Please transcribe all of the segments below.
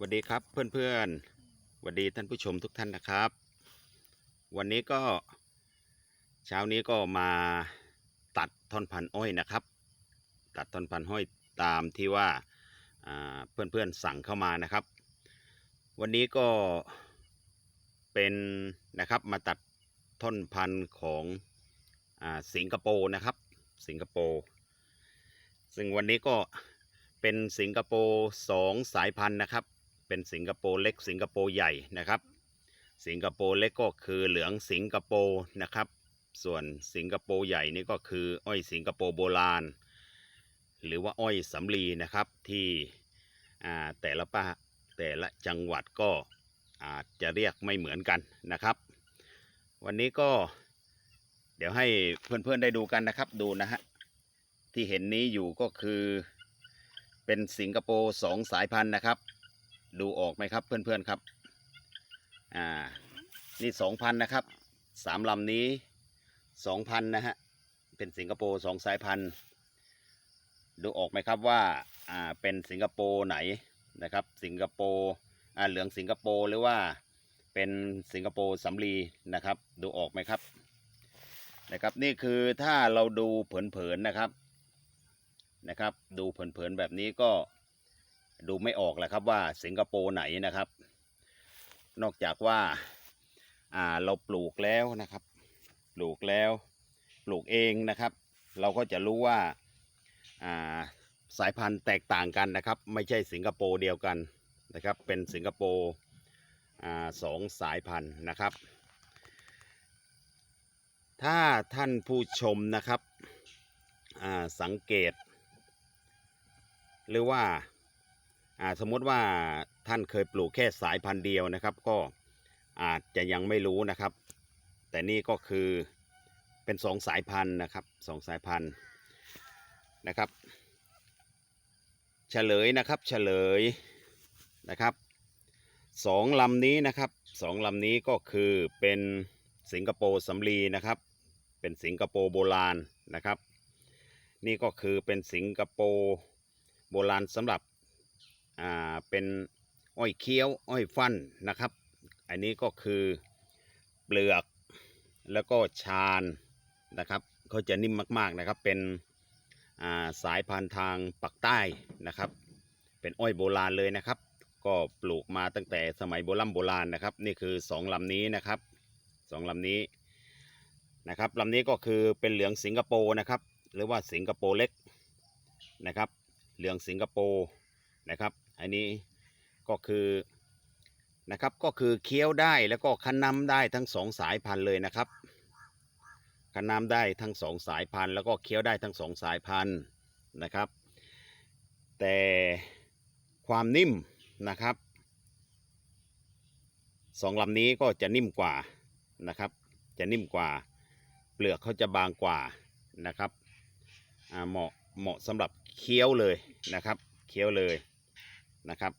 สวัสดีครับเพื่อนๆสวัสดีท่านผู้ชมทุกท่านนะครับ วันนี้ก็เช้านี้ก็มาตัดท่อนพันธุ์อ้อยนะครับ ตัดท่อนพันธุ์อ้อยตามที่ว่าเพื่อนๆสั่งเข้ามานะครับ วันนี้ก็เป็นนะครับมาตัดท่อนพันธุ์ของอสิงคโปร์นะครับ สิงคโปร์ซึ่งวันนี้ก็เป็นสิงคโปร์สองสายพันธุ์นะครับ เป็นสิงคโปร์เล็กสิงคโปร์ใหญ่นะครับ สิงคโปร์เล็กก็คือเหลืองสิงคโปร์นะครับ ส่วนสิงคโปร์ใหญ่นี่ก็คืออ้อยสิงคโปร์โบราณ หรือว่าอ้อยสำลีนะครับที่อ่าแต่ละป้าแต่ละจังหวัดก็อาจจะเรียกไม่เหมือนกันนะครับ วันนี้ก็เดี๋ยวให้เพื่อนๆได้ดูกันนะครับดูนะฮะที่เห็นนี้อยู่ก็คือเป็นสิงคโปร์สองสายพันธุ์นะครับ ดูออกไหมครับเพื่อนๆครับ อ่า นี่สองพันนะครับ สามลำนี้สองพันนะฮะ เป็นสิงคโปร์สองสายพันธุ์ ดูออกไหมครับว่า อ่า เป็นสิงคโปร์ไหนนะครับ สิงคโปร์ อ่า เหลืองสิงคโปร์หรือว่า เป็นสิงคโปร์สำลีนะครับ ดูออกไหมครับ นะครับ นี่คือถ้าเราดูเผินๆนะครับ นะครับ ดูเผินๆแบบนี้ก็ ดูไม่ออกแหละครับว่าสิงคโปร์ไหนนะครับ นอกจากว่าอ่าเราปลูกแล้วนะครับ ปลูกแล้ว ปลูกเองนะครับ เราก็จะรู้ว่าอ่าสายพันธุ์แตกต่างกันนะครับ ไม่ใช่สิงคโปร์เดียวกันนะครับ เป็นสิงคโปร์อ่าสองสายพันธุ์นะครับ ถ้าท่านผู้ชมนะครับสังเกต หรือว่า สมมติว่าท่านเคยปลูกแค่สายพันธุ์เดียวนะครับ ก็อาจจะยังไม่รู้นะครับ แต่นี่ก็คือเป็นสองสายพันธุ์นะครับสองสายพันธุ์นะครับเฉลยนะครับเฉลยนะครับสองลำนี้นะครับสองลำนี้ก็คือเป็นสิงคโปร์สำลีนะครับ เป็นสิงคโปร์โบราณนะครับ นี่ก็คือเป็นสิงคโปร์โบราณสำหรับ อ่าเป็นอ้อยเคี้ยวอ้อยฟันนะครับ อันนี้ก็คือเปลือกแล้วก็ชาญนะครับเขาจะนิ่มมากๆนะครับ เป็นาสายพันธุ์ทางปักใต้นะครับ เป็นอ้อยโบราณเลยนะครับ ก็ปลูกมาตั้งแต่สมัยโบราณโบราณนะครับ นี่คือสองลำนี้นะครับสองลำนี้นะครับลำนี้ก็คือเป็นเหลืองสิงคโปร์นะครับ หรือว่าสิงคโปร์เล็กนะครับ เหลืองสิงคโปร์นะครับ อันนี้ก็คือนะครับก็คือเคี้ยวได้แล้วก็คั้นน้ำได้ทั้งสองสายพันธุ์เลยนะครับคั้นน้ำได้ทั้งสองสายพันธุ์แล้วก็เคี้ยวได้ทั้งสองสายพันธุ์นะครับ แต่ความนิ่มนะครับสองลำนี้ก็จะนิ่มกว่านะครับ จะนิ่มกว่า เปลือกเขาจะบางกว่านะครับเหมาะเหมาะสำหรับเคี้ยวเลยนะครับ เคี้ยวเลย นะครับ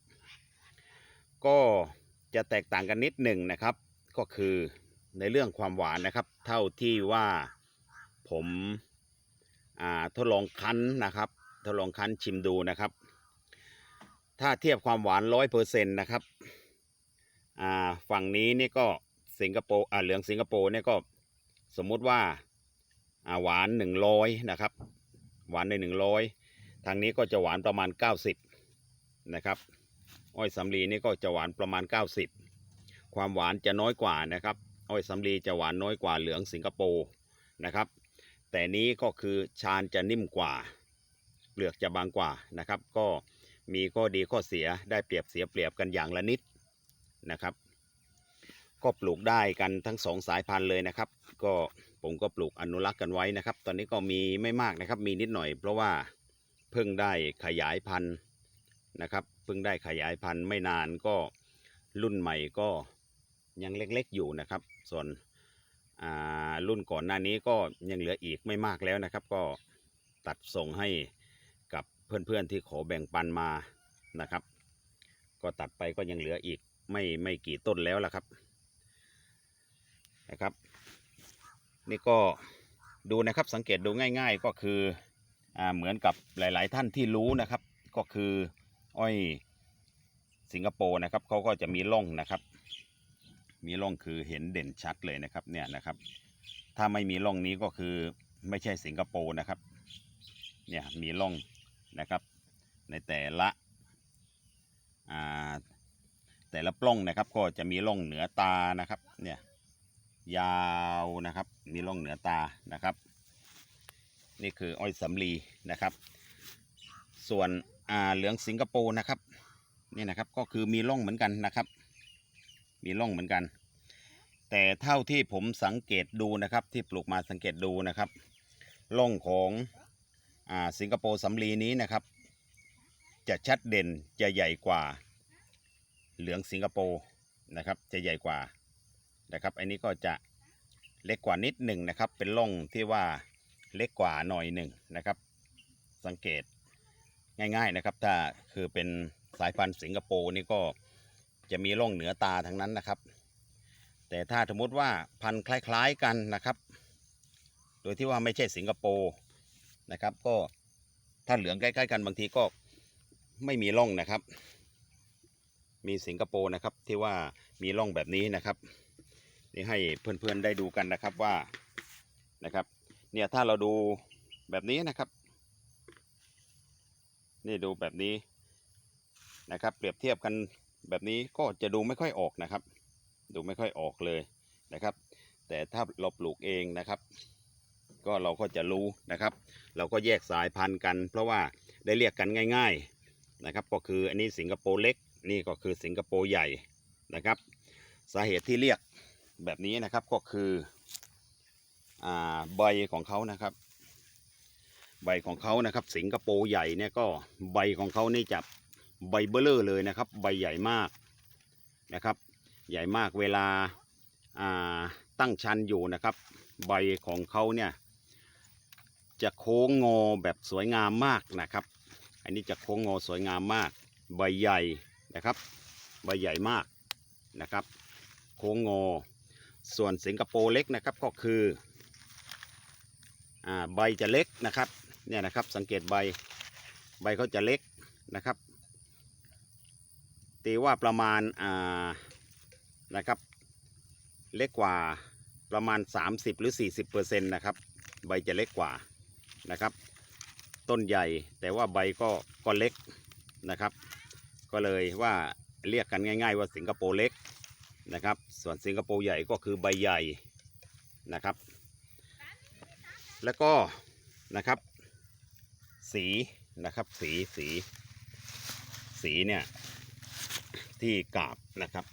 ก็จะแตกต่างกันนิดหนึ่งนะครับ ก็คือในเรื่องความหวานนะครับ เท่าที่ว่าผมอ่าทดลองคั้นนะครับ ทดลองคั้นชิมดูนะครับ ถ้าเทียบความหวานร้อยเปอร์เซ็นต์นะครับอ่าฝั่งนี้นี่ก็สิงคโปร์อ่าเหลืองสิงคโปร์เนี่ยก็สมมุติว่าอ่าหวานหนึ่งร้อยนะครับ หวานในหนึ่งร้อยทางนี้ก็จะหวานประมาณ90 นะครับ อ้อยสำลีนี่ก็จะหวานประมาณ 90 ความหวานจะน้อยกว่านะครับ อ้อยสำลีจะหวานน้อยกว่าเหลืองสิงคโปร์นะครับ แต่นี้ก็คือชาญจะนิ่มกว่า เปลือกจะบางกว่านะครับ ก็มีข้อดีข้อเสียได้เปรียบเสียเปรียบกันอย่างละนิดนะครับ ก็ปลูกได้กันทั้งสองสายพันธุ์เลยนะครับ ก็ผมก็ปลูกอนุรักษ์กันไว้นะครับ ตอนนี้ก็มีไม่มากนะครับ มีนิดหน่อยเพราะว่าเพิ่งได้ขยายพันธุ์ นะครับ เพิ่งได้ขยายพันธุ์ไม่นานก็รุ่นใหม่ก็ยังเล็กๆอยู่นะครับ ส่วนอ่ารุ่นก่อนหน้านี้ก็ยังเหลืออีกไม่มากแล้วนะครับ ก็ตัดส่งให้กับเพื่อนๆที่ขอแบ่งปันมานะครับ ก็ตัดไปก็ยังเหลืออีกไม่ไม่กี่ต้นแล้วล่ะครับนะครับ นี่ก็ดูนะครับสังเกตดูง่าย ๆก็คืออ่าเหมือนกับหลาย ๆ ท่านที่รู้นะครับ ก็คือ อ้อยสิงคโปร์นะครับเขาก็จะมีร่องนะครับ มีร่องคือเห็นเด่นชัดเลยนะครับเนี่ยนะครับ ถ้าไม่มีร่องนี้ก็คือไม่ใช่สิงคโปร์นะครับเนี่ยมีร่องนะครับในแต่ละอ่าแต่ละปล้องนะครับก็จะมีร่องเหนือตานะครับเนี่ยยาวนะครับมีร่องเหนือตานะครับ นี่คืออ้อยสำลีนะครับ ส่วน อ่าเหลืองสิงคโปร์นะครับนี่นะครับก็คือมีร่องเหมือนกันนะครับ มีร่องเหมือนกัน แต่เท่าที่ผมสังเกตดูนะครับ ที่ปลูกมาสังเกตดูนะครับร่องของอ่าสิงคโปร์สำลีนี้นะครับ จะชัดเด่นจะใหญ่กว่า เหลืองสิงคโปร์นะครับ จะใหญ่กว่านะครับ อันนี้ก็จะเล็กกว่านิดหนึ่งนะครับ เป็นร่องที่ว่าเล็กกว่าหน่อยหนึ่งนะครับ สังเกต ง่าย ๆนะครับ ถ้าคือเป็นสายพันธุ์สิงคโปร์นี่ก็จะมีร่องเหนือตาทั้งนั้นนะครับ แต่ถ้าสมมติว่าพันธุ์คล้ายๆกันนะครับ โดยที่ว่าไม่ใช่สิงคโปร์นะครับ ก็ถ้าเหลืองใกล้ๆกันบางทีก็ไม่มีร่องนะครับ มีสิงคโปร์นะครับที่ว่ามีร่องแบบนี้นะครับนี่ให้เพื่อนๆได้ดูกันนะครับว่านะครับ เนี่ยถ้าเราดูแบบนี้นะครับ นี่ดูแบบนี้นะครับ เปรียบเทียบกันแบบนี้ก็จะดูไม่ค่อยออกนะครับ ดูไม่ค่อยออกเลยนะครับ แต่ถ้าเราปลูกเองนะครับ ก็เราก็จะรู้นะครับ เราก็แยกสายพันธุ์กัน เพราะว่าได้เรียกกันง่าย ๆนะครับ ก็คืออันนี้สิงคโปร์เล็กนี่ก็คือสิงคโปร์ใหญ่นะครับ สาเหตุที่เรียกแบบนี้นะครับก็คืออใบของเขานะครับ ใบของเขานะครับ สิงคโปร์ใหญ่เนี่ยก็ใบของเขานี่จะใบเบลอร์เลยนะครับ ใบใหญ่มากนะครับ ใหญ่มากเวลาาตั้งชันอยู่นะครับ ใบของเขาเนี่ยจะโค้งงอแบบสวยงามมากนะครับ อันนี้จะโค้งงอสวยงามมาก ใบใหญ่นะครับ ใบใหญ่มากนะครับ โค้งงอ ส่วนสิงคโปร์เล็กนะครับก็คืออใบจะเล็กนะครับ เนี่ยนะครับสังเกตใบใบเขาจะเล็กนะครับ ตีว่าประมาณอ่านะครับ เล็กกว่าประมาณ 30 หรือ 40%นะครับ ใบจะเล็กกว่านะครับ ต้นใหญ่แต่ว่าใบก็ก็เล็กนะครับ ก็เลยว่าเรียกกันง่าย ๆ ว่าสิงคโปร์เล็กนะครับ ส่วนสิงคโปร์ใหญ่ก็คือใบใหญ่นะครับ แล้วก็นะครับ สีนะครับ สีสี สีเนี่ยที่กาบนะครับ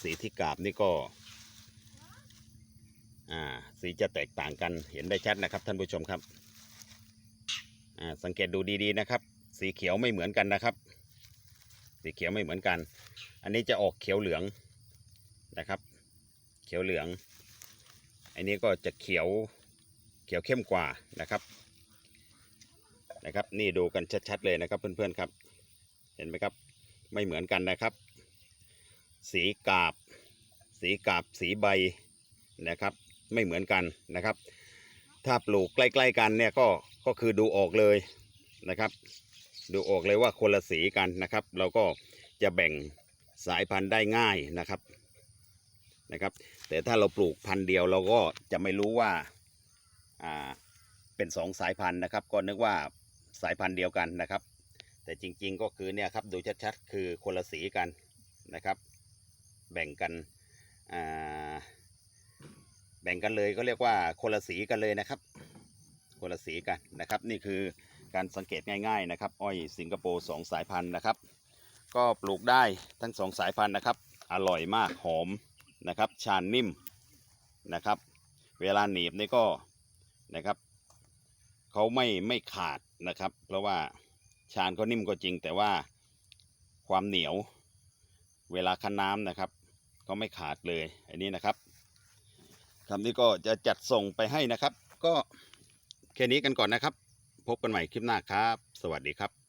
สีที่กาบนี่ก็อ่าสีจะแตกต่างกันเห็นได้ชัดนะครับท่านผู้ชมครับอ่าสังเกตดูดีๆนะครับ สีเขียวไม่เหมือนกันนะครับ สีเขียวไม่เหมือนกัน อันนี้จะออกเขียวเหลืองนะครับ เขียวเหลือง อันนี้ก็จะเขียวเขียวเข้มกว่านะครับ นะครับ นี่ดูกันชัดๆเลยนะครับเพื่อนๆครับ เห็นไหมครับ ไม่เหมือนกันนะครับ สีกาบ สีกาบสีใบนะครับ ไม่เหมือนกันนะครับ ถ้าปลูกใกล้ ๆ กันเนี่ยก็ก็คือดูออกเลยนะครับ ดูออกเลยว่าคนละสีกันนะครับ เราก็จะแบ่งสายพันธุ์ได้ง่ายนะครับนะครับ แต่ถ้าเราปลูกพันธุ์เดียวเราก็จะไม่รู้ว่าอ่าเป็นสองสายพันธุ์นะครับ ก็นึกว่า สายพันธุ์เดียวกันนะครับ แต่จริงๆก็คือเนี่ยครับดูชัดๆ คือคนละสีกันนะครับ แบ่งกันอ่าแบ่งกันเลยก็เรียกว่าคนละสีกันเลยนะครับ คนละสีกันนะครับ นี่คือการสังเกตง่ายๆนะครับ อ้อยสิงคโปร์สองสายพันธุ์นะครับ ก็ปลูกได้ทั้งสองสายพันธุ์นะครับ อร่อยมากหอมนะครับ ชานนิ่มนะครับ เวลาหนีบนี่ก็นะครับ เขาไม่ไม่ขาดนะครับ เพราะว่าชานเขานิ่มก็จริง แต่ว่าความเหนียวเวลาคั้นน้ำนะครับ ก็ไม่ขาดเลยอันนี้นะครับคำนี้ก็จะจัดส่งไปให้นะครับ ก็แค่นี้กันก่อนนะครับ พบกันใหม่คลิปหน้าครับ สวัสดีครับ